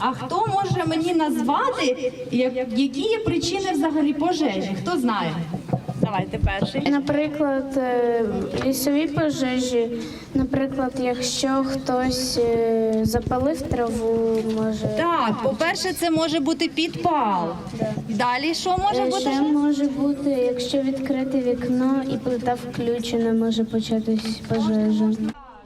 А хто може мені назвати, які є причини взагалі пожежі? Хто знає? Давайте перший. Наприклад, е, лісові пожежі, наприклад, якщо хтось е, запалив траву, може. Так, по-перше, це може бути підпал. Далі що може бути? Ще може бути, якщо відкрити вікно і плита включена, може початись пожежа.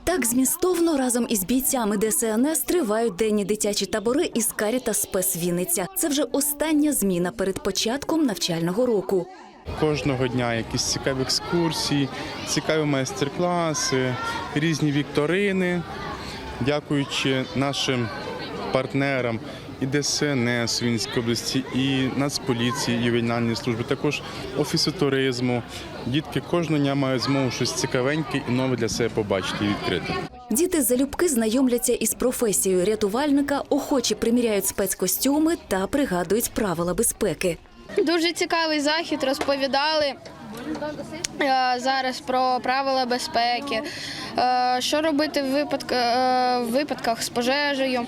Так змістовно разом із бійцями ДСНС тривають денні дитячі табори із Каріта Спес Вінниця. Це вже остання зміна перед початком навчального року. Кожного дня якісь цікаві екскурсії, цікаві майстер-класи, різні вікторини. Дякуючи нашим партнерам і ДСНС Вінницької області, і Нацполіції, і ювенальної служби, також офісу туризму. Дітки кожного дня мають змогу щось цікавеньке і нове для себе побачити і відкрити. Діти залюбки знайомляться із професією рятувальника, охоче приміряють спецкостюми та пригадують правила безпеки. Дуже цікавий захід. Розповідали е, зараз про правила безпеки, е, що робити е, в випадках з пожежею.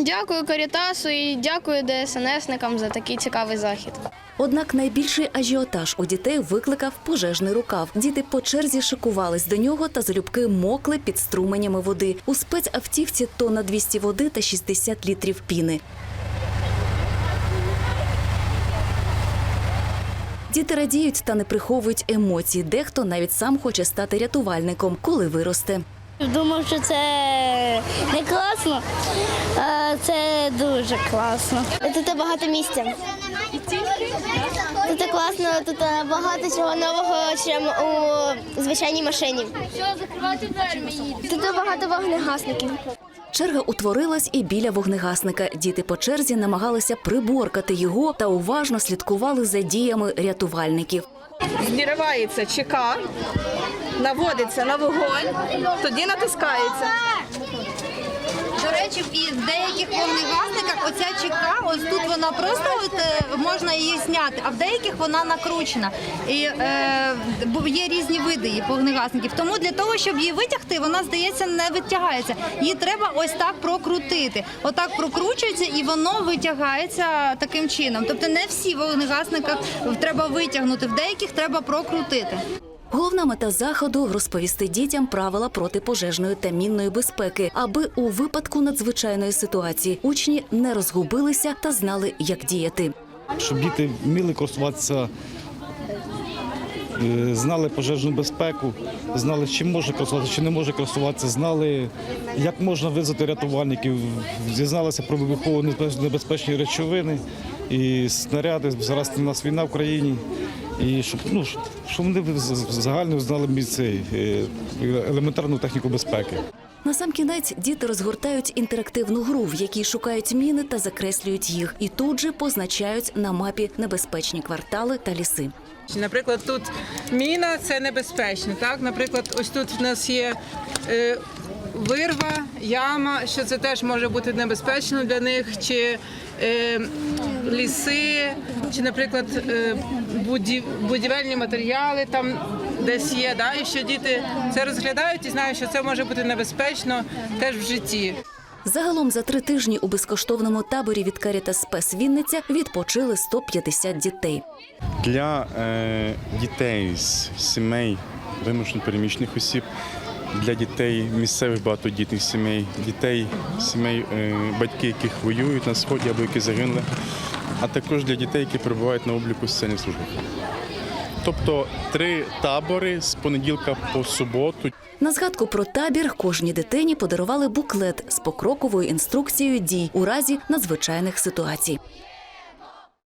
Дякую Карітасу і дякую ДСНСникам за такий цікавий захід. Однак найбільший ажіотаж у дітей викликав пожежний рукав. Діти по черзі шикувались до нього та залюбки мокли під струменями води. У спецавтівці тонна 200 води та 60 літрів піни. Діти радіють та не приховують емоцій. Дехто навіть сам хоче стати рятувальником, коли виросте. Думав, що це не класно, а це дуже класно. Тут багато місця. Тут класно, тут багато чого нового, ніж у звичайній машині. Тут багато вогнегасників. Черга утворилась і біля вогнегасника. Діти по черзі намагалися приборкати його та уважно слідкували за діями рятувальників. Зніривається ЧК, наводиться на вогонь, тоді натискається. Речі, в деяких вогнегасниках оця чека, ось тут вона просто от, е, можна її зняти, а в деяких вона накручена. І е, є різні види її вогнегасників. Тому для того, щоб її витягти, вона здається не витягається. Її треба ось так прокрутити. Отак прокручується і воно витягається таким чином. Тобто не всі вогнегасника треба витягнути, в деяких треба прокрутити. Головна мета заходу розповісти дітям правила протипожежної та мінної безпеки, аби у випадку надзвичайної ситуації учні не розгубилися та знали, як діяти. щоб діти вміли користуватися, е, знали пожежну безпеку, знали, чим може користуватися, чи не може користуватися, знали, як можна визвати рятувальників, дізналися про вибухово небезпечні речовини і снаряди. Зараз у нас війна в країні. І щоб, ну, щоб- вони загально знали цей, е, елементарну техніку безпеки. Насамкінець діти розгортають інтерактивну гру, в якій шукають міни та закреслюють їх, і тут же позначають на мапі небезпечні квартали та ліси. Наприклад, тут міна це небезпечно. Так, наприклад, ось тут в нас є е, вирва, яма, що це теж може бути небезпечно для них, чи е, ліси, чи, наприклад, е, будів, будівельні матеріали там десь є. Да? І що діти це розглядають і знають, що це може бути небезпечно теж в житті. Загалом за три тижні у безкоштовному таборі від Карітас Спес Вінниця відпочили 150 дітей. Для е, дітей з сімей вимушено переміщених осіб, для дітей місцевих багатодітних сімей, дітей сімей, е, батьки, яких воюють на сході або які загинули, а також для дітей, які перебувають на обліку соціальних службах. Тобто три табори з понеділка по суботу. На згадку про табір кожній дитині подарували буклет з покроковою інструкцією дій у разі надзвичайних ситуацій.